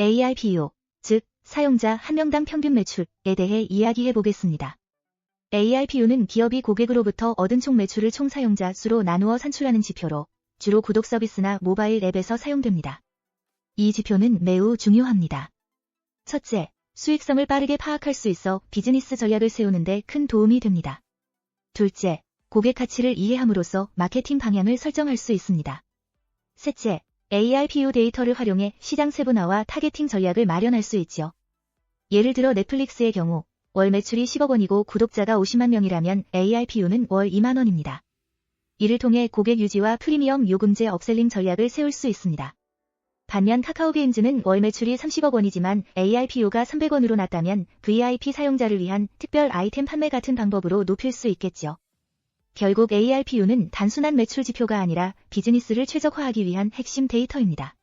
ARPU, 즉 사용자 한 명당 평균 매출에 대해 이야기해 보겠습니다. ARPU는 기업이 고객으로부터 얻은 총 매출을 총 사용자 수로 나누어 산출하는 지표로 주로 구독 서비스나 모바일 앱에서 사용됩니다. 이 지표는 매우 중요합니다. 첫째, 수익성을 빠르게 파악할 수 있어 비즈니스 전략을 세우는데 큰 도움이 됩니다. 둘째, 고객 가치를 이해함으로써 마케팅 방향을 설정할 수 있습니다. 셋째, ARPU 데이터를 활용해 시장 세분화와 타겟팅 전략을 마련할 수 있지요. 예를 들어 넷플릭스의 경우 월 매출이 10억 원이고 구독자가 50만 명이라면 ARPU는 월 2만 원입니다. 이를 통해 고객 유지와 프리미엄 요금제 업셀링 전략을 세울 수 있습니다. 반면 카카오게임즈는 월 매출이 30억 원이지만 ARPU가 300원으로 낮다면 VIP 사용자를 위한 특별 아이템 판매 같은 방법으로 높일 수 있겠죠. 결국 ARPU는 단순한 매출 지표가 아니라 비즈니스를 최적화하기 위한 핵심 데이터입니다.